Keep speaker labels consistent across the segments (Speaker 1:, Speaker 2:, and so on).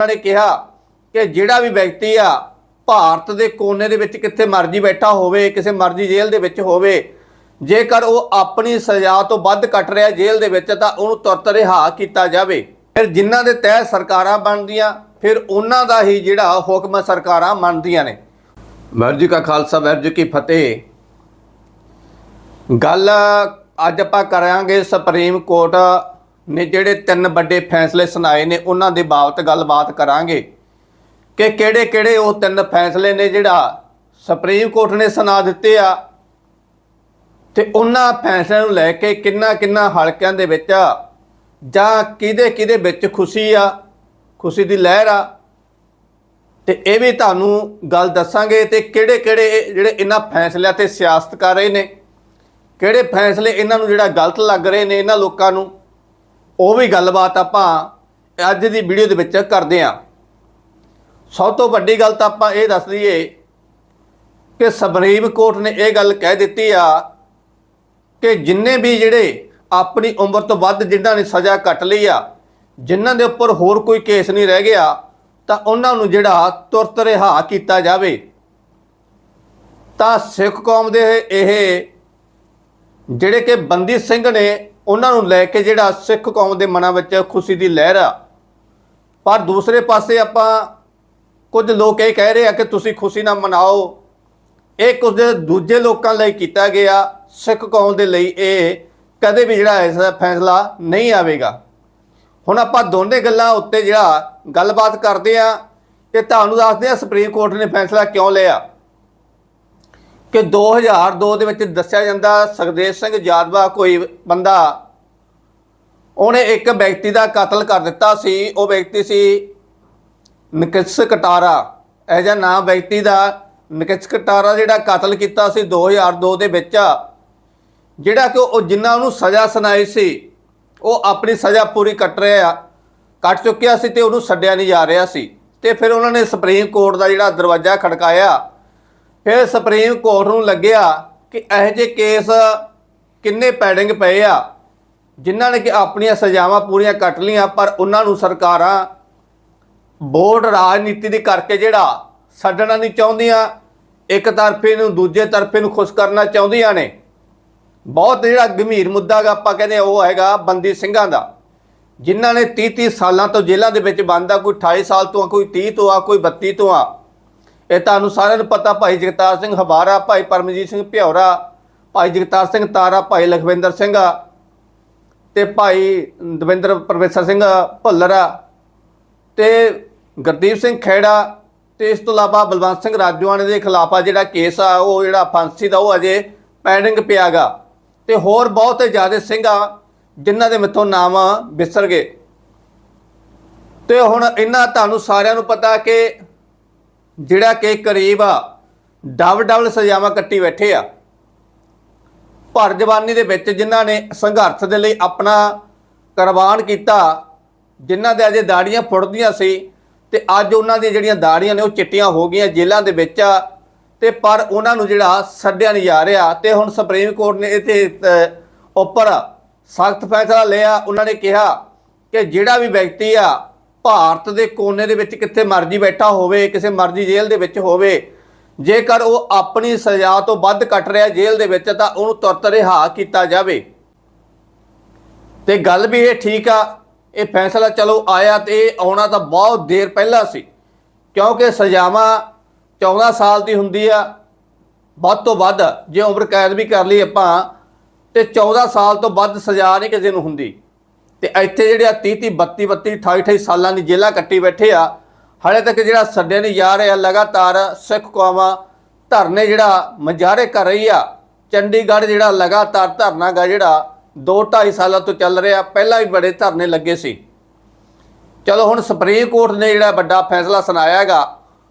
Speaker 1: ਉਹਨਾਂ ਨੇ ਕਿਹਾ ਕਿ ਜਿਹੜਾ ਵੀ ਵਿਅਕਤੀ ਆ, ਭਾਰਤ ਦੇ ਕੋਨੇ ਦੇ ਵਿੱਚ ਕਿੱਥੇ ਮਰਜ਼ੀ ਬੈਠਾ ਹੋਵੇ, ਕਿਸੇ ਮਰਜ਼ੀ ਜੇਲ੍ਹ ਦੇ ਵਿੱਚ ਹੋਵੇ, ਜੇਕਰ ਉਹ ਆਪਣੀ ਸਜ਼ਾ ਤੋਂ ਵੱਧ ਕੱਟ ਰਿਹਾ ਜੇਲ੍ਹ ਦੇ ਵਿੱਚ, ਤਾਂ ਉਹਨੂੰ ਤੁਰਤ ਰਿਹਾ ਕੀਤਾ ਜਾਵੇ। ਫਿਰ ਜਿਨ੍ਹਾਂ ਦੇ ਤਹਿਤ ਸਰਕਾਰਾਂ ਬਣਦੀਆਂ, ਫਿਰ ਉਹਨਾਂ ਦਾ ਹੀ ਜਿਹੜਾ ਹੁਕਮ ਸਰਕਾਰਾਂ ਮੰਨਦੀਆਂ ਨੇ। ਵਾਹਿਗੁਰੂ ਜੀ ਕਾ ਖਾਲਸਾ, ਵਾਹਿਗੁਰੂ ਜੀ ਕੀ ਫਤਿਹ। ਗੱਲ ਅੱਜ ਆਪਾਂ ਕਰਾਂਗੇ ਸੁਪਰੀਮ ਕੋਰਟ ਨੇ ਜਿਹੜੇ ਤਿੰਨ ਵੱਡੇ ਫੈਸਲੇ ਸੁਣਾਏ ਨੇ, ਉਹਨਾਂ ਦੇ ਬਾਬਤ ਗੱਲਬਾਤ ਕਰਾਂਗੇ। ਕਿ ਕਿਹੜੇ ਕਿਹੜੇ ਉਹ ਤਿੰਨ ਫੈਸਲੇ ਨੇ ਜਿਹੜਾ ਸੁਪਰੀਮ ਕੋਰਟ ਨੇ ਸੁਣਾ ਦਿੱਤੇ ਆ, ਤੇ ਉਹਨਾਂ ਫੈਸਲਿਆਂ ਨੂੰ ਲੈ ਕੇ ਕਿੰਨਾ ਕਿੰਨਾ ਹਲਕਿਆਂ ਦੇ ਵਿੱਚ ਜਾਂ ਕਿਹਦੇ ਕਿਹਦੇ ਵਿੱਚ ਖੁਸ਼ੀ ਆ, ਖੁਸ਼ੀ ਦੀ ਲਹਿਰ ਆ। ਤੇ ਇਹ ਵੀ ਤੁਹਾਨੂੰ ਗੱਲ ਦੱਸਾਂਗੇ ਤੇ ਕਿਹੜੇ ਕਿਹੜੇ ਜਿਹੜੇ ਇਹਨਾਂ ਫੈਸਲਿਆਂ ਤੇ ਸਿਆਸਤ ਕਰ ਰਹੇ ਨੇ, ਕਿਹੜੇ ਫੈਸਲੇ ਇਹਨਾਂ ਨੂੰ ਜਿਹੜਾ ਗਲਤ ਲੱਗ ਰਹੇ ਨੇ ਇਹਨਾਂ ਲੋਕਾਂ ਨੂੰ। ਉਹ ਵੀ ਗੱਲਬਾਤ ਆਪਾਂ ਅੱਜ ਦੀ ਵੀਡੀਓ ਦੇ ਵਿੱਚ ਕਰਦੇ ਆਂ ਸਭ ਤੋਂ ਵੱਡੀ ਗੱਲ ਤਾਂ ਆਪਾਂ ਇਹ ਦੱਸ ਦਈਏ ਕਿ ਸੁਪਰੀਮ ਕੋਰਟ ਨੇ ਇਹ ਗੱਲ ਕਹਿ ਦਿੱਤੀ ਆ ਕਿ ਜਿੰਨੇ ਵੀ ਜਿਹੜੇ ਆਪਣੀ ਉਮਰ ਤੋਂ ਵੱਧ ਜਿਨ੍ਹਾਂ ਨੇ ਸਜ਼ਾ ਕੱਟ ਲਈ ਆ, ਜਿਨ੍ਹਾਂ ਦੇ ਉੱਪਰ ਹੋਰ ਕੋਈ ਕੇਸ ਨਹੀਂ ਰਹਿ ਗਿਆ, ਤਾਂ ਉਹਨਾਂ ਨੂੰ ਜਿਹੜਾ ਤੁਰਤ ਰਿਹਾ ਕੀਤਾ ਜਾਵੇ। ਤਾਂ ਸਿੱਖ ਕੌਮ ਦੇ ਇਹ ਜਿਹੜੇ ਕਿ ਬੰਦੀ ਸਿੰਘ ਨੇ ਉਹਨਾਂ ਨੂੰ ਲੈ ਕੇ ਜਿਹੜਾ ਸਿੱਖ ਕੌਮ ਦੇ ਮਨਾਂ ਵਿੱਚ ਖੁਸ਼ੀ ਦੀ ਲਹਿਰ ਆ। ਪਰ ਦੂਸਰੇ ਪਾਸੇ ਆਪਾਂ ਕੁਝ ਲੋਕ ਇਹ ਕਹਿ ਰਹੇ ਆ ਕਿ ਤੁਸੀਂ ਖੁਸ਼ੀ ਨਾਲ ਮਨਾਓ। ਇਹ ਕੁਝ ਦੂਜੇ ਲੋਕਾਂ ਲਈ ਕੀਤਾ ਗਿਆ। ਸਿੱਖ ਕੌਮ ਦੇ ਲਈ ਇਹ ਕਦੇ ਵੀ ਜਿਹੜਾ ਐਸਾ ਫੈਸਲਾ ਨਹੀਂ ਆਵੇਗਾ। ਹੁਣ ਆਪਾਂ ਦੋਨੇ ਗੱਲਾਂ ਉੱਤੇ ਜਿਹੜਾ ਗੱਲਬਾਤ ਕਰਦੇ ਆ ਕਿ ਤੁਹਾਨੂੰ ਦੱਸਦੇ ਆ ਸੁਪਰੀਮ ਕੋਰਟ ਨੇ ਫੈਸਲਾ ਕਿਉਂ ਲਿਆ। ਕਿ 2002 ਦੇ ਵਿੱਚ ਦੱਸਿਆ ਜਾਂਦਾ ਸੁਖਦੇਵ ਸਿੰਘ ਜਾਦਵਾ ਕੋਈ ਬੰਦਾ, ਉਹਨੇ ਇੱਕ ਵਿਅਕਤੀ ਦਾ ਕਤਲ ਕਰ ਦਿੱਤਾ ਸੀ, ਉਹ ਵਿਅਕਤੀ ਸੀ ਨਕਿਸ ਕਟਾਰਾ। ਇਹ ਜਿਹਾ ਨਾਮ ਵਿਅਕਤੀ ਦਾ ਨਕਿਸ ਕਟਾਰਾ ਜਿਹੜਾ ਕਤਲ ਕੀਤਾ ਸੀ 2002 ਦੇ ਵਿੱਚ, ਜਿਹੜਾ ਕਿ ਉਹ ਜਿੰਨਾ ਉਹਨੂੰ ਸਜ਼ਾ ਸੁਣਾਈ ਸੀ, ਉਹ ਆਪਣੀ ਸਜ਼ਾ ਪੂਰੀ ਕੱਟ ਰਿਹਾ, ਕੱਟ ਚੁੱਕਿਆ ਸੀ ਤੇ ਉਹਨੂੰ ਛੱਡਿਆ ਨਹੀਂ ਜਾ ਰਿਹਾ ਸੀ। ਤੇ ਫਿਰ ਉਹਨਾਂ ਨੇ ਸੁਪਰੀਮ ਕੋਰਟ ਦਾ ਜਿਹੜਾ ਦਰਵਾਜ਼ਾ ਖੜਕਾਇਆ ਫਿਰ ਸੁਪਰੀਮ ਕੋਰਟ ਨੂੰ ਲੱਗਿਆ ਕਿ ਇਹੋ ਜਿਹੇ ਕੇਸ ਕਿੰਨੇ ਪੈਂਡਿੰਗ ਪਏ ਆ, ਜਿਨ੍ਹਾਂ ਨੇ ਕਿ ਆਪਣੀਆਂ ਸਜ਼ਾਵਾਂ ਪੂਰੀਆਂ ਕੱਟ ਲੀਆਂ ਪਰ ਉਹਨਾਂ ਨੂੰ ਸਰਕਾਰਾਂ ਬੋਰਡ ਰਾਜਨੀਤੀ ਦੇ ਕਰਕੇ ਜਿਹੜਾ ਛੱਡਣਾ ਨਹੀਂ ਚਾਹੁੰਦੀਆਂ, ਇੱਕ ਤਰਫੇ ਨੂੰ ਦੂਜੇ ਤਰਫੇ ਨੂੰ ਖੁਸ਼ ਕਰਨਾ ਚਾਹੁੰਦੀਆਂ ਨੇ। ਬਹੁਤ ਜਿਹੜਾ ਗੰਭੀਰ ਮੁੱਦਾ ਗਾ ਆਪਾਂ ਕਹਿੰਦੇ ਉਹ ਹੈਗਾ ਬੰਦੀ ਸਿੰਘਾਂ ਦਾ, ਜਿਨ੍ਹਾਂ ਨੇ 30 30 ਸਾਲਾਂ ਤੋਂ ਜੇਲ੍ਹਾਂ ਦੇ ਵਿੱਚ ਬੰਦ ਆ, ਕੋਈ 28 ਸਾਲ ਤੋਂ ਆ, ਕੋਈ 30 ਤੋਂ ਆ, ਕੋਈ 32 ਤੋਂ ਆ। ਇਹ ਤੁਹਾਨੂੰ ਸਾਰਿਆਂ ਨੂੰ ਪਤਾ, ਭਾਈ ਜਗਤਾਰ ਸਿੰਘ ਹਵਾਰਾ, ਭਾਈ ਪਰਮਜੀਤ ਸਿੰਘ ਭਿਉਰਾ ਭਾਈ ਜਗਤਾਰ ਸਿੰਘ ਤਾਰਾ, ਭਾਈ ਲਖਵਿੰਦਰ ਸਿੰਘ ਆ ਤੇ ਭਾਈ ਦਵਿੰਦਰ ਪ੍ਰੋਫੈਸਰ ਸਿੰਘ ਭੁੱਲਰ। ਆ ਤੇ ਗੁਰਦੀਪ ਸਿੰਘ ਖੇੜਾ ਤੇ ਇਸ ਤੋਂ ਇਲਾਵਾ ਬਲਵੰਤ ਸਿੰਘ ਰਾਜਵਾਨੇ ਦੇ ਖਿਲਾਫ ਆ ਜਿਹੜਾ ਕੇਸ ਆ, ਉਹ ਜਿਹੜਾ ਫਾਂਸੀ ਦਾ, ਉਹ ਅਜੇ ਪੈਂਡਿੰਗ ਪਿਆਗਾ। ਤੇ ਹੋਰ ਬਹੁਤ ਜ਼ਿਆਦਾ ਸਿੰਘ ਆ, ਜਿਨ੍ਹਾਂ ਦੇ ਮਿੱਥੋਂ ਨਾਮ ਵਿਸਰ ਗਏ। ਤੇ ਹੁਣ ਇਹਨਾਂ ਤੁਹਾਨੂੰ ਸਾਰਿਆਂ ਨੂੰ ਪਤਾ ਕਿ ਜਿਹੜਾ ਕਿ ਕਰੀਬ ਡਬਲ ਡਬਲ ਸਜ਼ਾਵਾਂ ਕੱਟੀ ਬੈਠੇ ਆ। ਭਰ ਜਵਾਨੀ ਦੇ ਵਿੱਚ ਜਿਨ੍ਹਾਂ ਨੇ ਸੰਘਰਸ਼ ਦੇ ਲਈ ਆਪਣਾ ਕੁਰਬਾਨ ਕੀਤਾ, ਜਿਨ੍ਹਾਂ ਦੇ ਅਜੇ ਦਾੜੀਆਂ ਫੁੱਟਦੀਆਂ ਸੀ ਤੇ ਅੱਜ ਉਹਨਾਂ ਦੀਆਂ ਜਿਹੜੀਆਂ ਦਾੜੀਆਂ ਨੇ ਉਹ ਚਿੱਟੀਆਂ ਹੋ ਗਈਆਂ ਜੇਲ੍ਹਾਂ ਦੇ ਵਿੱਚ। ਆ ਤੇ ਪਰ ਉਹਨਾਂ ਨੂੰ ਜਿਹੜਾ ਛੱਡਿਆ ਨਹੀਂ ਜਾ ਰਿਹਾ ਤੇ ਹੁਣ ਸੁਪਰੀਮ ਕੋਰਟ ਨੇ ਇਹਦੇ ਉੱਪਰ ਸਖਤ ਫੈਸਲਾ ਲਿਆ। ਉਹਨਾਂ ਨੇ ਕਿਹਾ ਕਿ ਜਿਹੜਾ ਵੀ ਵਿਅਕਤੀ ਆ ਭਾਰਤ ਦੇ ਕੋਨੇ ਦੇ ਵਿੱਚ ਕਿੱਥੇ ਮਰਜ਼ੀ ਬੈਠਾ ਹੋਵੇ, ਕਿਸੇ ਮਰਜ਼ੀ ਜੇਲ੍ਹ ਦੇ ਵਿੱਚ ਹੋਵੇ, ਜੇਕਰ ਉਹ ਆਪਣੀ ਸਜ਼ਾ ਤੋਂ ਵੱਧ ਕੱਟ ਰਿਹਾ ਜੇਲ੍ਹ ਦੇ ਵਿੱਚ, ਤਾਂ ਉਹਨੂੰ ਤੁਰਤ ਰਿਹਾ ਕੀਤਾ ਜਾਵੇ। ਤੇ ਗੱਲ ਵੀ ਇਹ ਠੀਕ ਆ, ਇਹ ਫੈਸਲਾ ਚਲੋ ਆਇਆ ਤੇ ਇਹ ਆਉਣਾ ਤਾਂ ਬਹੁਤ ਦੇਰ ਪਹਿਲਾਂ ਸੀ, ਕਿਉਂਕਿ ਸਜ਼ਾਵਾਂ 14 ਸਾਲ ਦੀ ਹੁੰਦੀ ਆ, ਵੱਧ ਤੋਂ ਵੱਧ ਜੇ ਉਮਰ ਕੈਦ ਵੀ ਕਰ ਲਈ ਆਪਾਂ, ਤੇ 14 ਸਾਲ ਤੋਂ ਵੱਧ ਸਜ਼ਾ ਨਹੀਂ ਕਿਸੇ ਨੂੰ ਹੁੰਦੀ। ਤੇ ਇੱਥੇ ਜਿਹੜੇ ਆ 30 30 32 32 28 28 ਸਾਲਾਂ ਦੀ ਜੇਲ੍ਹਾਂ ਕੱਟੀ ਬੈਠੇ ਆ। ਹਾਲੇ ਤੱਕ ਜਿਹੜਾ ਛੱਡਿਆ ਨਹੀਂ ਜਾ ਰਿਹਾ ਲਗਾਤਾਰ ਸਿੱਖ ਕੌਮਾਂ ਧਰਨੇ ਜਿਹੜਾ ਮਜਾਰੇ ਕਰ ਰਹੀ ਆ। ਚੰਡੀਗੜ੍ਹ ਜਿਹੜਾ ਲਗਾਤਾਰ ਧਰਨਾ ਗਾ ਜਿਹੜਾ 2 2.5 ਸਾਲਾਂ ਤੋਂ ਚੱਲ ਰਿਹਾ, ਪਹਿਲਾਂ ਵੀ ਬੜੇ ਧਰਨੇ ਲੱਗੇ ਸੀ। ਚਲੋ ਹੁਣ ਸੁਪਰੀਮ ਕੋਰਟ ਨੇ ਜਿਹੜਾ ਵੱਡਾ ਫੈਸਲਾ ਸੁਣਾਇਆਗਾ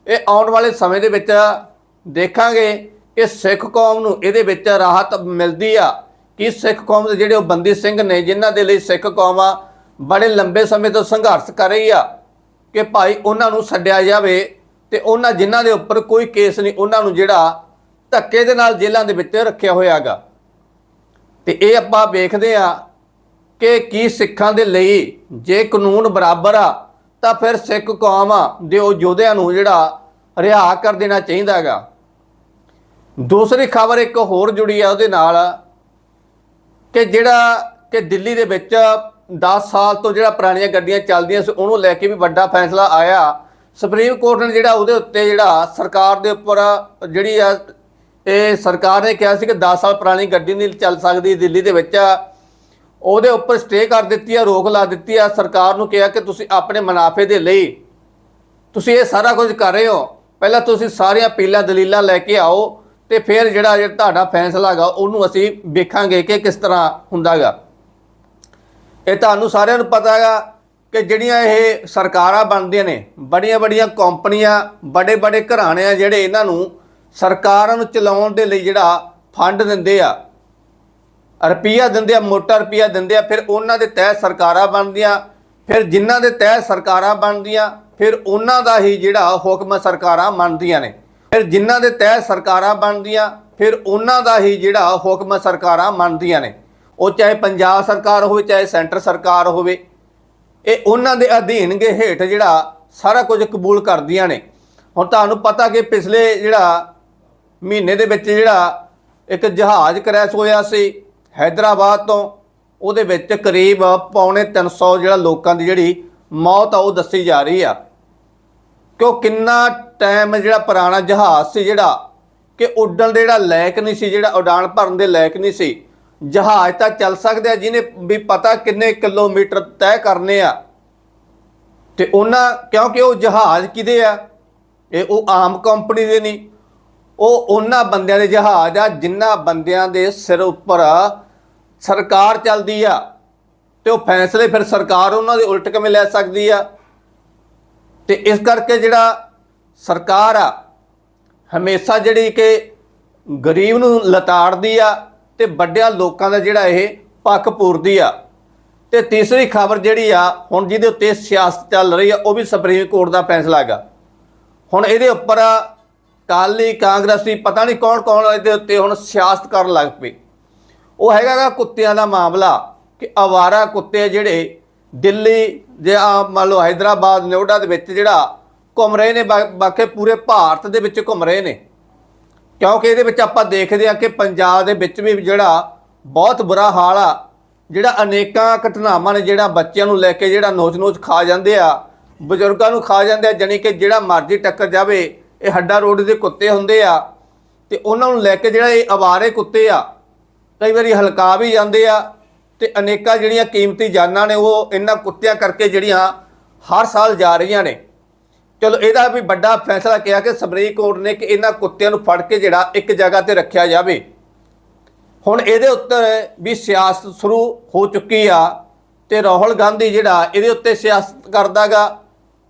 Speaker 1: ਇਹ ਆਉਣ ਵਾਲੇ ਸਮੇਂ ਦੇ ਵਿੱਚ ਦੇਖਾਂਗੇ ਕਿ ਸਿੱਖ ਕੌਮ ਨੂੰ ਇਹਦੇ ਵਿੱਚ ਰਾਹਤ ਮਿਲਦੀ ਆ। ਕਿ ਸਿੱਖ ਕੌਮ ਦੇ ਜਿਹੜੇ ਉਹ ਬੰਦੀ ਸਿੰਘ ਨੇ, ਜਿਨ੍ਹਾਂ ਦੇ ਲਈ ਸਿੱਖ ਕੌਮ ਆ, ਬੜੇ ਲੰਬੇ ਸਮੇਂ ਤੋਂ ਸੰਘਰਸ਼ ਕਰ ਰਹੀ ਆ ਕਿ ਭਾਈ ਉਹਨਾਂ ਨੂੰ ਛੱਡਿਆ ਜਾਵੇ ਤੇ ਉਹਨਾਂ ਜਿਨ੍ਹਾਂ ਦੇ ਉੱਪਰ ਕੋਈ ਕੇਸ ਨਹੀਂ, ਉਹਨਾਂ ਨੂੰ ਜਿਹੜਾ ਧੱਕੇ ਦੇ ਨਾਲ ਜੇਲ੍ਹਾਂ ਦੇ ਵਿੱਚ ਰੱਖਿਆ ਹੋਇਆਗਾ। ਤੇ ਇਹ ਆਪਾਂ ਵੇਖਦੇ ਆ ਕਿ ਕੀ ਸਿੱਖਾਂ ਦੇ ਲਈ ਜੇ ਕਾਨੂੰਨ ਬਰਾਬਰ ਆ, ਤਾਂ ਫਿਰ ਸਿੱਖ ਕੌਮ ਦੇ ਉਹ ਯੋਧਿਆਂ ਨੂੰ ਜਿਹੜਾ ਰਿਹਾ ਕਰ ਦੇਣਾ ਚਾਹੀਦਾ ਹੈਗਾ। ਦੂਸਰੀ ਖਬਰ ਇੱਕ ਹੋਰ ਜੁੜੀ ਆ ਉਹਦੇ ਨਾਲ। ਕਿ ਜਿਹੜਾ ਕਿ ਦਿੱਲੀ ਦੇ ਵਿੱਚ 10 ਸਾਲ ਤੋਂ ਜਿਹੜਾ ਪੁਰਾਣੀਆਂ ਗੱਡੀਆਂ ਚੱਲਦੀਆਂ ਸੀ, ਉਹਨੂੰ ਲੈ ਕੇ ਵੀ ਵੱਡਾ ਫੈਸਲਾ ਆਇਆ। ਸੁਪਰੀਮ ਕੋਰਟ ਨੇ ਜਿਹੜਾ ਉਹਦੇ ਉੱਤੇ ਜਿਹੜਾ ਸਰਕਾਰ ਦੇ ਉੱਪਰ ਜਿਹੜੀ ਆ, ਇਹ ਸਰਕਾਰ ਨੇ ਕਿਹਾ ਸੀ ਕਿ 10 ਸਾਲ ਪੁਰਾਣੀ ਗੱਡੀ ਨਹੀਂ ਚੱਲ ਸਕਦੀ ਦਿੱਲੀ ਦੇ ਵਿੱਚ। ਉਹਦੇ ਉੱਪਰ ਸਟੇ ਕਰ ਦਿੱਤੀ ਆ, ਰੋਕ ਲਾ ਦਿੱਤੀ ਆ। ਸਰਕਾਰ ਨੂੰ ਕਿਹਾ ਕਿ ਤੁਸੀਂ ਆਪਣੇ ਮੁਨਾਫੇ ਦੇ ਲਈ ਤੁਸੀਂ ਇਹ ਸਾਰਾ ਕੁਝ ਕਰ ਰਹੇ ਹੋ। ਪਹਿਲਾਂ ਤੁਸੀਂ ਸਾਰੀਆਂ ਪੀਲਾ ਦਲੀਲਾਂ ਲੈ ਕੇ ਆਓ। ਤੇ ਫਿਰ ਜਿਹੜਾ ਜਿਹੜਾ ਤੁਹਾਡਾ ਫੈਸਲਾ ਹੈਗਾ, ਉਹਨੂੰ ਅਸੀਂ ਵੇਖਾਂਗੇ ਕਿ ਕਿਸ ਤਰ੍ਹਾਂ ਹੁੰਦਾਗਾ। ਇਹ ਤੁਹਾਨੂੰ ਸਾਰਿਆਂ ਨੂੰ ਪਤਾ ਹੈਗਾ ਕਿ ਜਿਹੜੀਆਂ ਇਹ ਸਰਕਾਰਾਂ ਬਣਦੀਆਂ ਨੇ ਬੜੀਆਂ ਬੜੀਆਂ ਕੰਪਨੀਆਂ ਬੜੇ ਬੜੇ ਘਰਾਣੇ ਆ ਜਿਹੜੇ ਇਹਨਾਂ ਨੂੰ ਸਰਕਾਰਾਂ ਨੂੰ ਚਲਾਉਣ ਦੇ ਲਈ ਜਿਹੜਾ ਫੰਡ ਦਿੰਦੇ ਆ, ਰੁਪਈਆ ਦਿੰਦੇ ਆ, ਮੋਟਾ ਰੁਪਈਆ ਦਿੰਦੇ ਆ, ਫਿਰ ਉਹਨਾਂ ਦੇ ਤਹਿਤ ਸਰਕਾਰਾਂ ਬਣਦੀਆਂ, ਫਿਰ ਜਿਨ੍ਹਾਂ ਦੇ ਤਹਿਤ ਸਰਕਾਰਾਂ ਬਣਦੀਆਂ, ਫਿਰ ਉਹਨਾਂ ਦਾ ਹੀ ਜਿਹੜਾ ਹੁਕਮ ਸਰਕਾਰਾਂ ਮੰਨਦੀਆਂ ਨੇ। ਫਿਰ ਜਿਨ੍ਹਾਂ ਦੇ ਤਹਿ ਸਰਕਾਰਾਂ ਬਣਦੀਆਂ, ਫਿਰ ਉਹਨਾਂ ਦਾ ਹੀ ਜਿਹੜਾ ਹੁਕਮ ਸਰਕਾਰਾਂ ਮੰਨਦੀਆਂ ਨੇ। ਉਹ ਚਾਹੇ ਪੰਜਾਬ ਸਰਕਾਰ ਹੋਵੇ, ਚਾਹੇ ਸੈਂਟਰ ਸਰਕਾਰ ਹੋਵੇ, ਇਹ ਉਹਨਾਂ ਦੇ ਅਧੀਨ ਦੇ ਹੇਠ ਜਿਹੜਾ ਸਾਰਾ ਕੁਝ ਕਬੂਲ ਕਰਦੀਆਂ ਨੇ। ਹੁਣ ਤੁਹਾਨੂੰ ਪਤਾ ਕਿ ਪਿਛਲੇ ਜਿਹੜਾ ਮਹੀਨੇ ਦੇ ਵਿੱਚ ਜਿਹੜਾ ਇੱਕ ਜਹਾਜ਼ ਕਰੈਸ਼ ਹੋਇਆ ਸੀ ਹైదరాబాద్ ਤੋਂ, ਉਹਦੇ ਵਿੱਚ ਕਰੀਬ ਪੌਣੇ 300 ਜਿਹੜਾ ਲੋਕਾਂ ਦੀ ਜਿਹੜੀ ਮੌਤ ਆ, ਉਹ ਦੱਸੀ ਜਾ ਰਹੀ ਆ। ਕਿ ਉਹ ਕਿੰਨਾ ਟਾਈਮ ਜਿਹੜਾ ਪੁਰਾਣਾ ਜਹਾਜ਼ ਸੀ ਜਿਹੜਾ ਕਿ ਉੱਡਣ ਦੇ ਜਿਹੜਾ ਲਾਇਕ ਨਹੀਂ ਸੀ, ਜਿਹੜਾ ਉਡਾਨ ਭਰਨ ਦੇ ਲਾਇਕ ਨਹੀਂ ਸੀ। ਜਹਾਜ਼ ਤਾਂ ਚੱਲ ਸਕਦੇ ਆ, ਜਿਹਨੇ ਵੀ ਪਤਾ ਕਿੰਨੇ ਕਿਲੋਮੀਟਰ ਤੈਅ ਕਰਨੇ ਆ। ਤੇ ਉਹਨਾਂ, ਕਿਉਂਕਿ ਉਹ ਜਹਾਜ਼ ਕਿਹਦੇ ਆ? ਇਹ ਉਹ ਆਮ ਕੰਪਨੀ ਦੇ ਨਹੀਂ। ਉਹ ਉਹਨਾਂ ਬੰਦਿਆਂ ਦੇ ਜਹਾਜ਼ ਆ, ਜਿਨ੍ਹਾਂ ਬੰਦਿਆਂ ਦੇ ਸਿਰ ਉੱਪਰ ਸਰਕਾਰ ਚੱਲਦੀ ਆ। ਤੇ ਉਹ ਫੈਸਲੇ ਫਿਰ ਸਰਕਾਰ ਉਹਨਾਂ ਦੇ ਉਲਟ ਕਿਵੇਂ ਲੈ ਸਕਦੀ ਆ? ਤੇ ਇਸ ਕਰਕੇ ਜਿਹੜਾ ਸਰਕਾਰ ਆ, ਹਮੇਸ਼ਾ ਜਿਹੜੀ ਕਿ ਗਰੀਬ ਨੂੰ ਲਤਾੜਦੀ ਆ ਤੇ ਵੱਡਿਆਂ ਲੋਕਾਂ ਦਾ ਜਿਹੜਾ ਇਹ ਪੱਖ ਪੂਰਦੀ ਆ। ਤੇ ਤੀਸਰੀ ਖਬਰ ਜਿਹੜੀ ਆ, ਹੁਣ ਜਿਹਦੇ ਉੱਤੇ ਸਿਆਸਤ ਚੱਲ ਰਹੀ ਆ, ਉਹ ਵੀ ਸੁਪਰੀਮ ਕੋਰਟ ਦਾ ਫੈਸਲਾ ਹੈਗਾ। ਹੁਣ ਇਹਦੇ ਉੱਪਰ ਕਾਲੀ ਕਾਂਗਰਸੀ ਪਤਾ ਨਹੀਂ ਕੌਣ ਕੌਣ ਇਹਦੇ ਉੱਤੇ ਹੁਣ ਸਿਆਸਤ ਕਰਨ ਲੱਗ ਪਏ ਉਹ ਹੈਗਾ ਗਾ ਕੁੱਤਿਆਂ ਦਾ ਮਾਮਲਾ ਕਿ ਆਵਾਰਾ ਕੁੱਤੇ ਜਿਹੜੇ ਦਿੱਲੀ ਜੇ ਆ, ਮੰਨ ਲਓ ਹైదరాబాద్ ਨੋਡਾ ਦੇ ਵਿੱਚ ਜਿਹੜਾ ਘੁੰਮ ਰਹੇ ਨੇ ਬਾਕੀ ਪੂਰੇ ਭਾਰਤ ਦੇ ਵਿੱਚ ਘੁੰਮ ਰਹੇ ਨੇ। ਕਿਉਂਕਿ ਇਹਦੇ ਵਿੱਚ ਆਪਾਂ ਦੇਖਦੇ ਆ ਕਿ ਪੰਜਾਬ ਦੇ ਵਿੱਚ ਵੀ ਜਿਹੜਾ ਬਹੁਤ ਬੁਰਾ ਹਾਲ ਆ, ਜਿਹੜਾ ਅਨੇਕਾਂ ਘਟਨਾਵਾਂ ਨੇ ਜਿਹੜਾ ਬੱਚਿਆਂ ਨੂੰ ਲੈ ਕੇ ਜਿਹੜਾ ਨੋਚ-ਨੋਚ ਖਾ ਜਾਂਦੇ ਆ, ਬਜ਼ੁਰਗਾਂ ਨੂੰ ਖਾ ਜਾਂਦੇ ਆ ਜਾਨੀ ਕਿ ਜਿਹੜਾ ਮਰਜ਼ੀ ਟੱਕਰ ਜਾਵੇ, ਇਹ ਹੱਡਾ ਰੋਡ ਦੇ ਕੁੱਤੇ ਹੁੰਦੇ ਆ, ਤੇ ਉਹਨਾਂ ਨੂੰ ਲੈ ਕੇ ਜਿਹੜਾ ਇਹ ਆਵਾਰੇ ਕੁੱਤੇ ਆ, ਕਈ ਵਾਰੀ ਹਲਕਾ ਵੀ ਜਾਂਦੇ ਆ ਤੇ ਅਨੇਕਾਂ ਜਿਹੜੀਆਂ ਕੀਮਤੀ ਜਾਨਾਂ ਨੇ ਉਹ ਇਹਨਾਂ ਕੁੱਤਿਆਂ ਕਰਕੇ ਜਿਹੜੀਆਂ ਹਰ ਸਾਲ ਜਾ ਰਹੀਆਂ ਨੇ। ਚਲੋ, ਇਹਦਾ ਵੀ ਵੱਡਾ ਫੈਸਲਾ ਕਿਹਾ ਕਿ ਸੁਪਰੀਮ ਕੋਰਟ ਨੇ ਕਿ ਇਹਨਾਂ ਕੁੱਤਿਆਂ ਨੂੰ ਫੜ ਕੇ ਜਿਹੜਾ ਇੱਕ ਜਗ੍ਹਾ ਤੇ ਰੱਖਿਆ ਜਾਵੇ। ਹੁਣ ਇਹਦੇ ਉੱਤੇ ਵੀ ਸਿਆਸਤ ਸ਼ੁਰੂ ਹੋ ਚੁੱਕੀ ਆ ਤੇ ਰਾਹੁਲ ਗਾਂਧੀ ਜਿਹੜਾ ਇਹਦੇ ਉੱਤੇ ਸਿਆਸਤ ਕਰਦਾਗਾ,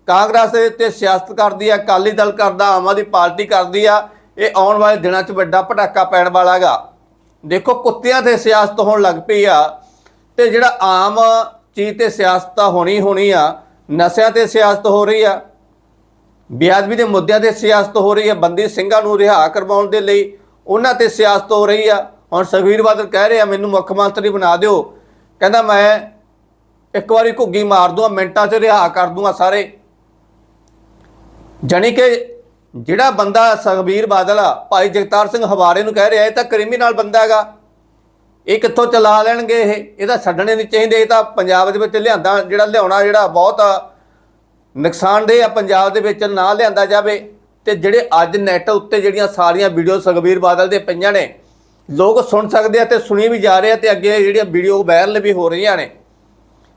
Speaker 1: ਕਾਂਗਰਸ ਦੇ ਉੱਤੇ ਸਿਆਸਤ ਕਰਦੀ ਆ, ਅਕਾਲੀ ਦਲ ਕਰਦਾ, ਆਮ ਆਦਮੀ ਪਾਰਟੀ ਕਰਦੀ ਆ, ਇਹ ਆਉਣ ਵਾਲੇ ਦਿਨਾਂ 'ਚ ਵੱਡਾ ਪਟਾਕਾ ਪੈਣ ਵਾਲਾਗਾ। ਦੇਖੋ, ਕੁੱਤਿਆਂ ਤੇ ਸਿਆਸਤ ਹੋਣ ਲੱਗ ਪਈ ਆ। ਤੇ ਜਿਹੜਾ ਆਮ ਚੀਜ਼ ਤੇ ਸਿਆਸਤ ਤਾਂ ਹੋਣੀ ਹੋਣੀ ਆ, ਨਸ਼ਿਆਂ ਤੇ ਸਿਆਸਤ ਹੋ ਰਹੀ ਆ, ਬੇਅਦਬੀ ਦੇ ਮੁੱਦਿਆਂ ਤੇ ਸਿਆਸਤ ਹੋ ਰਹੀ ਆ, ਬੰਦੀ ਸਿੰਘਾਂ ਨੂੰ ਰਿਹਾ ਕਰਵਾਉਣ ਦੇ ਲਈ, ਉਹਨਾਂ ਤੇ ਸਿਆਸਤ ਹੋ ਰਹੀ ਆ। ਹੁਣ ਸੁਖਬੀਰ ਬਾਦਲ ਕਹਿ ਰਿਹਾ ਮੈਨੂੰ ਮੁੱਖ ਮੰਤਰੀ ਬਣਾ ਦਿਓ। ਕਹਿੰਦਾ, ਮੈਂ ਇੱਕ ਵਾਰੀ ਘੁੱਗੀ ਮਾਰ ਦੂੰਗਾ, ਮਿੰਟਾਂ 'ਚ ਰਿਹਾ ਕਰ ਦੂੰਗਾ ਸਾਰੇ। ਜਾਣੀ ਕਿ ਜਿਹੜਾ ਬੰਦਾ ਸੁਖਬੀਰ ਬਾਦਲ ਆ, ਭਾਈ ਜਗਤਾਰ ਸਿੰਘ ਹਵਾਰੇ ਨੂੰ ਕਹਿ ਰਿਹਾ, ਇਹ ਤਾਂ ਕ੍ਰਿਮੀਨਲ ਬੰਦਾ ਹੈਗਾ। ਇਹ ਕਿੱਥੋਂ ਚਲਾ ਲੈਣਗੇ ਇਹ? ਇਹਦਾ ਛੱਡਣੇ ਨਹੀਂ ਚਾਹੀਦੇ, ਇਹ ਤਾਂ ਪੰਜਾਬ ਦੇ ਵਿੱਚ ਲਿਆਂਦਾ, ਜਿਹੜਾ ਲਿਆਉਣਾ ਜਿਹੜਾ ਬਹੁਤ ਨੁਕਸਾਨਦੇਹ ਆ ਪੰਜਾਬ ਦੇ ਵਿੱਚ, ਨਾ ਲਿਆਂਦਾ ਜਾਵੇ। ਤੇ ਜਿਹੜੇ ਅੱਜ ਨੈਟ ਉੱਤੇ ਜਿਹੜੀਆਂ ਸਾਰੀਆਂ ਵੀਡੀਓ ਸੁਖਬੀਰ ਬਾਦਲ ਦੇ ਪਈਆਂ ਨੇ, ਲੋਕ ਸੁਣ ਸਕਦੇ ਆ ਤੇ ਸੁਣੀ ਵੀ ਜਾ ਰਹੇ ਆ ਤੇ ਅੱਗੇ ਜਿਹੜੀਆਂ ਵੀਡੀਓ ਵਾਇਰਲ ਵੀ ਹੋ ਰਹੀਆਂ ਨੇ।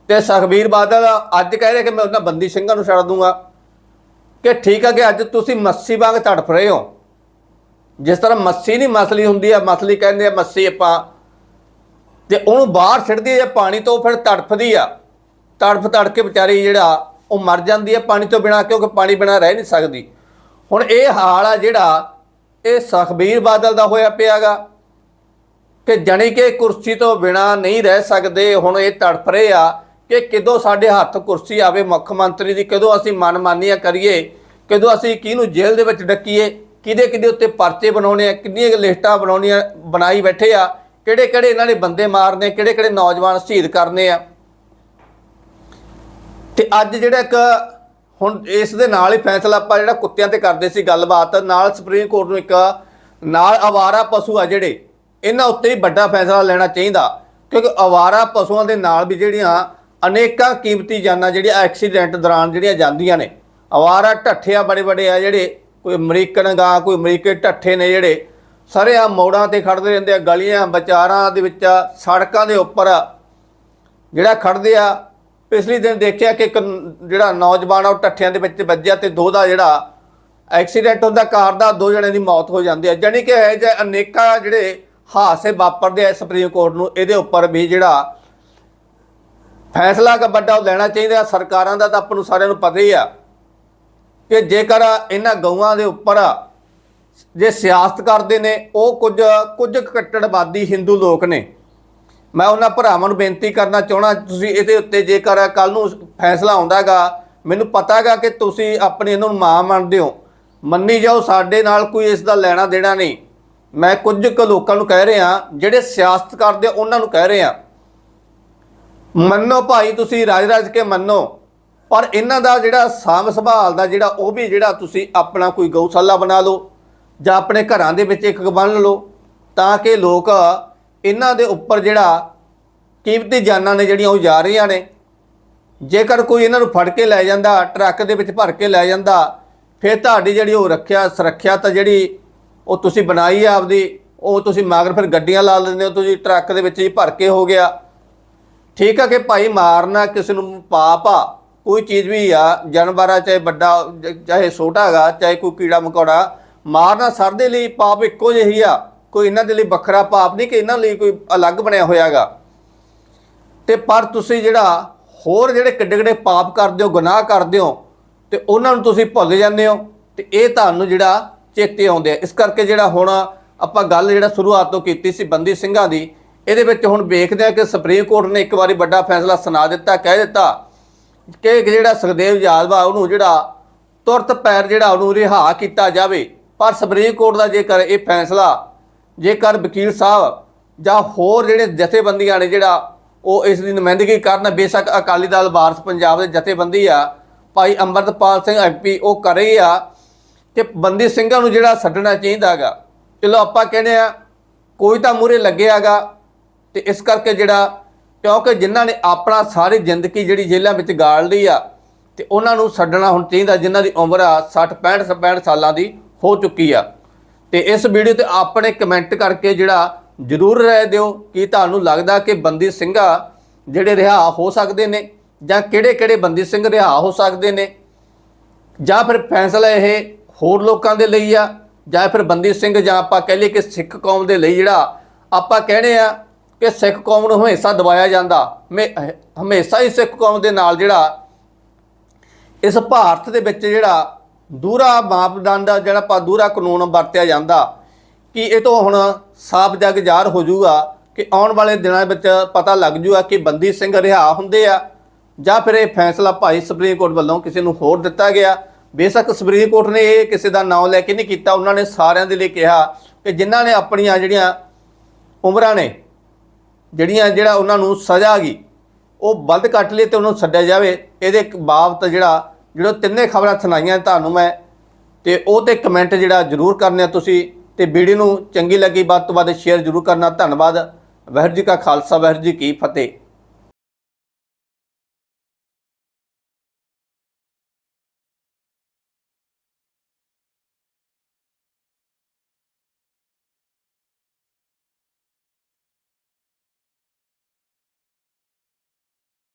Speaker 1: ਤੇ ਸੁਖਬੀਰ ਬਾਦਲ ਅੱਜ ਕਹਿ ਰਿਹਾ ਕਿ ਮੈਂ ਉਹਨਾਂ ਬੰਦੀ ਸਿੰਘਾਂ ਨੂੰ ਛੱਡ ਦੂੰਗਾ। ਕਿ ਠੀਕ ਆ ਕਿ ਅੱਜ ਤੁਸੀਂ ਮੱਸੀ ਵਾਂਗ ਤੜਫ ਰਹੇ ਹੋ। ਜਿਸ ਤਰ੍ਹਾਂ ਮੱਸੀ ਨਹੀਂ ਮਸਲੀ ਹੁੰਦੀ ਆ, ਮਸਲੀ ਕਹਿੰਦੇ ਆ ਮੱਸੀ ਆਪਾਂ ਤੇ ਉਹਨੂੰ ਬਾਹਰ ਛੱਡਦੀ ਹੈ ਪਾਣੀ ਤੋਂ ਉਹ ਫਿਰ ਤੜਫਦੀ ਆ। ਤੜਫ ਤੜ ਕੇ ਵਿਚਾਰੀ ਜਿਹੜਾ, ਉਹ ਮਰ ਜਾਂਦੀ ਹੈ ਪਾਣੀ ਤੋਂ ਬਿਨਾ, ਕਿਉਂਕਿ ਪਾਣੀ ਬਿਨਾ ਰਹਿ ਨਹੀਂ ਸਕਦੀ। ਹੁਣ ਇਹ ਹਾਲ ਆ ਜਿਹੜਾ, ਇਹ ਸੁਖਬੀਰ ਬਾਦਲ ਦਾ ਹੋਇਆ ਪਿਆਗਾ। ਕਿ ਜਣੀ ਕਿ ਕੁਰਸੀ ਤੋਂ ਬਿਨਾ ਨਹੀਂ ਰਹਿ ਸਕਦੇ, ਹੁਣ ਇਹ ਤੜਫ ਰਹੇ ਆ ਕਿ ਕਿਦੋਂ ਸਾਡੇ ਹੱਥ ਕੁਰਸੀ ਆਵੇ, ਮੁੱਖ ਮੰਤਰੀ ਦੀ, ਕਿਦੋਂ ਅਸੀਂ ਮਨਮਾਨੀਆਂ ਕਰੀਏ, ਕਿਦੋਂ ਅਸੀਂ ਕਿਹਨੂੰ ਜੇਲ੍ਹ ਦੇ ਵਿੱਚ ਡੱਕੀਏ, ਕਿਹਦੇ ਕਿਹਦੇ ਉੱਤੇ ਪਰਚੇ ਬਣਾਉਣੇ ਆ, ਕਿੰਨੀਆਂ ਲਿਸਟਾਂ ਬਣਾਉਣੀਆਂ, ਬਣਾਈ ਬੈਠੇ ਆ। ਕਿਹੜੇ ਕਿਹੜੇ ਇਹਨਾਂ ਨੇ ਬੰਦੇ ਮਾਰਨੇ, ਕਿਹੜੇ ਕਿਹੜੇ ਨੌਜਵਾਨ ਸ਼ਹੀਦ ਕਰਨੇ ਆ। ਤੇ ਅੱਜ ਜਿਹੜਾ ਇੱਕ ਹੁਣ ਇਸ ਦੇ ਨਾਲ ਹੀ ਫੈਸਲਾ ਆਪਾਂ ਜਿਹੜਾ ਕੁੱਤਿਆਂ ਤੇ ਕਰਦੇ ਸੀ ਗੱਲਬਾਤ, ਨਾਲ ਸੁਪਰੀਮ ਕੋਰਟ ਨੂੰ ਇੱਕ, ਨਾਲ ਆਵਾਰਾ ਪਸ਼ੂ ਆ ਜਿਹੜੇ, ਇਹਨਾਂ ਉੱਤੇ ਹੀ ਵੱਡਾ ਫੈਸਲਾ ਲੈਣਾ ਚਾਹੀਦਾ। ਕਿਉਂਕਿ ਆਵਾਰਾ ਪਸ਼ੂਆਂ ਦੇ ਨਾਲ ਵੀ ਜਿਹੜੀਆਂ ਅਨੇਕਾਂ ਕੀਮਤੀ ਜਾਨਾਂ ਜਿਹੜੀਆਂ ਐਕਸੀਡੈਂਟ ਦੌਰਾਨ ਜਿਹੜੀਆਂ ਜਾਂਦੀਆਂ ਨੇ। ਆਵਾਰਾ ਆ ਬੜੇ ਬੜੇ ਆ ਜਿਹੜੇ, ਕੋਈ ਅਮਰੀਕਨ ਗਾਂ, ਕੋਈ ਅਮਰੀਕੀ ਢੱਠੇ ਨੇ ਜਿਹੜੇ ਸਾਰੇ ਆ ਮੋੜਾਂ ਤੇ ਖੜਦੇ ਰਹਿੰਦੇ ਆ, ਗਲੀਆਂ ਵਿਚਾਰਾਂ ਦੇ ਵਿੱਚ, ਸੜਕਾਂ ਦੇ ਉੱਪਰ। ਜਿਹੜਾ ਖੜਦੇ ਆ, ਪਿਛਲੇ ਦਿਨ ਦੇਖਿਆ ਕਿ ਇੱਕ ਜਿਹੜਾ ਨੌਜਵਾਨ ਆ, ਉਹ ਟੱਠਿਆਂ ਦੇ ਵਿੱਚ ਵੱਜਿਆ ਤੇ ਦੋ ਦਾ ਜਿਹੜਾ ਐਕਸੀਡੈਂਟ ਹੁੰਦਾ, ਕਾਰ ਦਾ, ਦੋ ਜਣੇ ਦੀ ਮੌਤ ਹੋ ਜਾਂਦੀ ਹੈ ਜਾਣੀ ਕਿ ਇਹ ਜੇ ਅਨੇਕਾਂ ਜਿਹੜੇ ਹਾਦਸੇ ਵਾਪਰਦੇ ਆ ਸੁਪਰੀਮ ਕੋਰਟ ਨੂੰ, ਇਹਦੇ ਉੱਪਰ ਵੀ ਜਿਹੜਾ ਫੈਸਲਾ ਕ ਵੱਡਾ ਉਹ ਲੈਣਾ ਚਾਹੀਦਾ, ਸਰਕਾਰਾਂ ਦਾ ਤਾਂ ਆਪਾਂ ਨੂੰ ਸਾਰਿਆਂ ਨੂੰ ਪਤਾ ਹੀ ਆ ਕਿ ਜੇਕਰ ਇਹਨਾਂ ਗਊਆਂ ਦੇ ਉੱਪਰ ਜੇ ਸਿਆਸਤ ਕਰਦੇ ਨੇ, ਉਹ ਕੁਝ ਕੁਝ ਕੱਟੜਵਾਦੀ ਹਿੰਦੂ ਲੋਕ ਨੇ। ਮੈਂ ਉਹਨਾਂ ਭਰਾਵਾਂ ਨੂੰ ਬੇਨਤੀ ਕਰਨਾ ਚਾਹਣਾ ਤੁਸੀਂ ਇਹਦੇ ਉੱਤੇ ਜੇਕਰ ਕੱਲ ਨੂੰ ਫੈਸਲਾ ਆਉਂਦਾਗਾ ਮੈਨੂੰ ਪਤਾ ਪਤਾਗਾ ਕਿ ਤੁਸੀਂ ਆਪਣੇ ਇਹਨਾਂ ਨੂੰ ਮਾਂ ਮੰਨਦੇ ਹੋ। ਮੰਨੀ ਜਾਓ, ਸਾਡੇ ਨਾਲ ਕੋਈ ਇਸ ਦਾ ਲੈਣਾ ਦੇਣਾ ਨਹੀਂ। ਮੈਂ ਕੁਝ ਕੁ ਲੋਕਾਂ ਨੂੰ ਕਹਿ ਰਿਹਾ, ਜਿਹੜੇ ਸਿਆਸਤ ਕਰਦੇ, ਉਹਨਾਂ ਨੂੰ ਕਹਿ ਰਿਹਾ। ਮੰਨੋ ਭਾਈ, ਤੁਸੀਂ ਰਾਜ ਰਾਜ ਕੇ ਮੰਨੋ, ਪਰ ਇਹਨਾਂ ਦਾ ਜਿਹੜਾ ਸਾਂਭ ਸੰਭਾਲ ਦਾ ਜਿਹੜਾ, ਉਹ ਵੀ ਜਿਹੜਾ ਤੁਸੀਂ ਆਪਣਾ ਕੋਈ ਗਊਸ਼ਾਲਾ ਬਣਾ ਲਓ। ਜਾਂ ਆਪਣੇ ਘਰਾਂ ਦੇ ਵਿੱਚ ਇੱਕ ਬੰਨ ਲਓ, ਤਾਂ ਕਿ ਲੋਕ ਇਹਨਾਂ ਦੇ ਉੱਪਰ ਜਿਹੜਾ ਕੀਮਤੀ ਜਾਨਾਂ ਨੇ ਜਿਹੜੀਆਂ ਉਹ ਜਾ ਰਹੀਆਂ ਨੇ। ਜੇਕਰ ਕੋਈ ਇਹਨਾਂ ਨੂੰ ਫੜ ਕੇ ਲੈ ਜਾਂਦਾ, ਟਰੱਕ ਦੇ ਵਿੱਚ ਭਰ ਕੇ ਲੈ ਜਾਂਦਾ, ਫਿਰ ਤੁਹਾਡੀ ਜਿਹੜੀ ਉਹ ਰੱਖਿਆ, ਸੁਰੱਖਿਆ ਤਾਂ ਜਿਹੜੀ ਉਹ ਤੁਸੀਂ ਬਣਾਈ ਆ ਆਪਦੀ, ਉਹ ਤੁਸੀਂ ਮਗਰ ਫਿਰ ਗੱਡੀਆਂ ਲਾ ਲੈਂਦੇ ਹੋ, ਤੁਸੀਂ ਟਰੱਕ ਦੇ ਵਿੱਚ ਹੀ ਭਰ ਕੇ ਹੋ ਗਿਆ। ਠੀਕ ਆ ਕਿ ਭਾਈ ਮਾਰਨਾ ਕਿਸੇ ਨੂੰ ਪਾਪ ਆ, ਕੋਈ ਚੀਜ਼ ਵੀ ਆ, ਜਾਨਵਰ ਆ, ਚਾਹੇ ਵੱਡਾ, ਚਾਹੇ ਛੋਟਾ ਹੈਗਾ, ਚਾਹੇ ਕੋਈ ਕੀੜਾ ਮਕੌੜਾ ਮਾਰਨਾ ਸਰ ਦੇ ਲਈ ਪਾਪ ਇੱਕੋ ਜਿਹੀ ਆ। ਕੋਈ ਇਹਨਾਂ ਦੇ ਲਈ ਵੱਖਰਾ ਪਾਪ ਨਹੀਂ ਕਿ ਇਹਨਾਂ ਲਈ ਕੋਈ ਅਲੱਗ ਬਣਿਆ ਹੋਇਆਗਾ। ਤੇ ਪਰ ਤੁਸੀਂ ਜਿਹੜਾ ਹੋਰ ਜਿਹੜੇ ਕਿੱਡੇ ਕਿੱਡੇ ਪਾਪ ਕਰਦੇ ਹੋ, ਗੁਨਾਹ ਕਰਦੇ ਹੋ, ਤੇ ਉਹਨਾਂ ਨੂੰ ਤੁਸੀਂ ਭੁੱਲ ਜਾਂਦੇ ਹੋ, ਤੇ ਇਹ ਤੁਹਾਨੂੰ ਜਿਹੜਾ ਚੇਤੇ ਆਉਂਦੇ ਆ। ਇਸ ਕਰਕੇ ਜਿਹੜਾ ਹੁਣ ਆਪਾਂ ਗੱਲ ਜਿਹੜਾ ਸ਼ੁਰੂਆਤ ਤੋਂ ਕੀਤੀ ਸੀ ਬੰਦੀ ਸਿੰਘਾਂ ਦੀ, ਇਹਦੇ ਵਿੱਚ ਹੁਣ ਵੇਖਦੇ ਆ ਕਿ ਸੁਪਰੀਮ ਕੋਰਟ ਨੇ ਇੱਕ ਵਾਰੀ ਵੱਡਾ ਫੈਸਲਾ ਸੁਣਾ ਦਿੱਤਾ, ਕਹਿ ਦਿੱਤਾ ਕਿ ਜਿਹੜਾ ਸੁਖਦੇਵ ਯਾਦਵਾ ਉਹਨੂੰ ਜਿਹੜਾ ਤੁਰਤ ਪੈਰ ਜਿਹੜਾ ਉਹਨੂੰ ਰਿਹਾ ਕੀਤਾ ਜਾਵੇ। ਪਰ ਸੁਪਰੀਮ ਕੋਰਟ ਦਾ ਜੇਕਰ ਇਹ ਫੈਸਲਾ, ਜੇਕਰ ਵਕੀਲ ਸਾਹਿਬ ਜਾਂ ਹੋਰ ਜਿਹੜੇ ਜਥੇਬੰਦੀਆਂ ਨੇ ਜਿਹੜਾ ਉਹ ਇਸ ਦੀ ਨੁਮਾਇੰਦਗੀ ਕਰਨ, ਬੇਸ਼ੱਕ ਅਕਾਲੀ ਦਲ ਵਾਰਸ ਪੰਜਾਬ ਦੇ ਜਥੇਬੰਦੀ ਆ, ਭਾਈ ਅੰਮ੍ਰਿਤਪਾਲ ਸਿੰਘ ਐਮਪੀ ਉਹ ਕਰੇ ਆ ਕਿ ਬੰਦੀ ਸਿੰਘਾਂ ਨੂੰ ਜਿਹੜਾ ਛੱਡਣਾ ਚਾਹੀਦਾਗਾ ਚਲੋ ਆਪਾਂ ਕਹਿੰਦੇ ਆ, ਕੋਈ ਤਾਂ ਮੂਰੇ ਲੱਗਿਆਗਾ ਤੇ ਇਸ ਕਰਕੇ ਜਿਹੜਾ, ਕਿਉਂਕਿ ਜਿਨ੍ਹਾਂ ਨੇ ਆਪਣਾ ਸਾਰੀ ਜ਼ਿੰਦਗੀ ਜਿਹੜੀ ਜੇਲ੍ਹਾਂ ਵਿੱਚ ਗਾਲ ਲਈ ਆ, ਤੇ ਉਹਨਾਂ ਨੂੰ ਛੱਡਣਾ ਹੁਣ ਚਾਹੀਦਾ, ਜਿਨ੍ਹਾਂ ਦੀ ਉਮਰ ਆ 60 65 65 ਸਾਲਾਂ ਦੀ। ਹੋ ਚੁੱਕੀ ਆ। ਤੇ ਇਸ ਵੀਡੀਓ ਤੇ ਆਪਣੇ ਕਮੈਂਟ ਕਰਕੇ ਜਿਹੜਾ ਜਰੂਰ ਰਾਏ ਦਿਓ ਕਿ ਤੁਹਾਨੂੰ ਲੱਗਦਾ ਕਿ ਬੰਦੀ ਸਿੰਘਾ ਜਿਹੜੇ ਰਿਹਾ ਹੋ ਸਕਦੇ ਨੇ ਜਾਂ ਕਿਹੜੇ ਕਿਹੜੇ ਬੰਦੀ ਸਿੰਘ ਰਿਹਾ ਹੋ ਸਕਦੇ ਨੇ। ਜਾਂ ਫਿਰ ਫੈਸਲਾ ਇਹ ਹੋਰ ਲੋਕਾਂ ਦੇ ਲਈ ਆ ਜਾਂ ਫਿਰ ਬੰਦੀ ਸਿੰਘ ਜਾਂ ਆਪਾਂ ਕਹਿ ਲਈਏ ਕਿ ਸਿੱਖ ਕੌਮ ਦੇ ਲਈ ਜਿਹੜਾ ਆਪਾਂ ਕਹਿੰਦੇ ਆ ਕਿ ਸਿੱਖ ਕੌਮ ਨੂੰ ਹਮੇਸ਼ਾ ਦਬਾਇਆ ਜਾਂਦਾ। ਹਮੇ- ਹਮੇਸ਼ਾ ਹੀ ਸਿੱਖ ਕੌਮ ਦੇ ਨਾਲ ਜਿਹੜਾ ਇਸ ਭਾਰਤ ਦੇ ਵਿੱਚ ਜਿਹੜਾ ਦੂਰਾ ਮਾਪਦੰਡ ਆ, ਜਿਹੜਾ ਆਪਾਂ ਦੂਰਾ ਕਾਨੂੰਨ ਵਰਤਿਆ ਜਾਂਦਾ ਕਿ ਇਹ ਤੋਂ ਹੁਣ ਸਾਫ਼ ਜਗ ਜ਼ਾਹਰ ਹੋ ਜਾਊਗਾ ਕਿ ਆਉਣ ਵਾਲੇ ਦਿਨਾਂ ਵਿੱਚ ਪਤਾ ਲੱਗ ਜੂਗਾ ਕਿ ਬੰਦੀ ਸਿੰਘ ਰਿਹਾ ਹੁੰਦੇ ਆ ਜਾਂ ਫਿਰ ਇਹ ਫੈਸਲਾ ਭਾਈ ਸੁਪਰੀਮ ਕੋਰਟ ਵੱਲੋਂ ਕਿਸੇ ਨੂੰ ਹੋਰ ਦਿੱਤਾ ਗਿਆ। ਬੇਸ਼ੱਕ ਸੁਪਰੀਮ ਕੋਰਟ ਨੇ ਇਹ ਕਿਸੇ ਦਾ ਨਾਮ ਲੈ ਕੇ ਨਹੀਂ ਕੀਤਾ ਉਹਨਾਂ ਨੇ ਸਾਰਿਆਂ ਦੇ ਲਈ ਕਿਹਾ ਕਿ ਜਿਨ੍ਹਾਂ ਨੇ ਆਪਣੀਆਂ ਜਿਹੜੀਆਂ ਉਮਰਾਂ ਨੇ ਜਿਹੜੀਆਂ ਜਿਹੜਾ ਉਹਨਾਂ ਨੂੰ ਸਜ਼ਾ ਗਈ ਉਹ ਵੱਧ ਕੱਟ ਲਈ ਤੇ ਉਹਨੂੰ ਛੱਡਿਆ ਜਾਵੇ। ਇਹਦੇ ਬਾਬਤ ਜਿਹੜਾ ਜਿਹੜਾ ਤਿੰਨੇ ਖਬਰਾਂ ਸੁਣਾਈਆਂ ਤੁਹਾਨੂੰ ਮੈਂ, ਤੇ ਉਹ ਤੇ ਕਮੈਂਟ ਜਿਹੜਾ ਜ਼ਰੂਰ ਕਰਨੇ ਤੁਸੀਂ, ਤੇ ਵੀਡੀਓ ਨੂੰ ਚੰਗੀ ਲੱਗੀ ਵੱਧ ਤੋਂ ਵੱਧ ਸ਼ੇਅਰ ਜ਼ਰੂਰ ਕਰਨਾ। ਧੰਨਵਾਦ। ਵਾਹਿਗੁਰੂ ਜੀ ਕਾ ਖਾਲਸਾ, ਵਾਹਿਗੁਰੂ ਜੀ ਕੀ ਫਤਿਹ।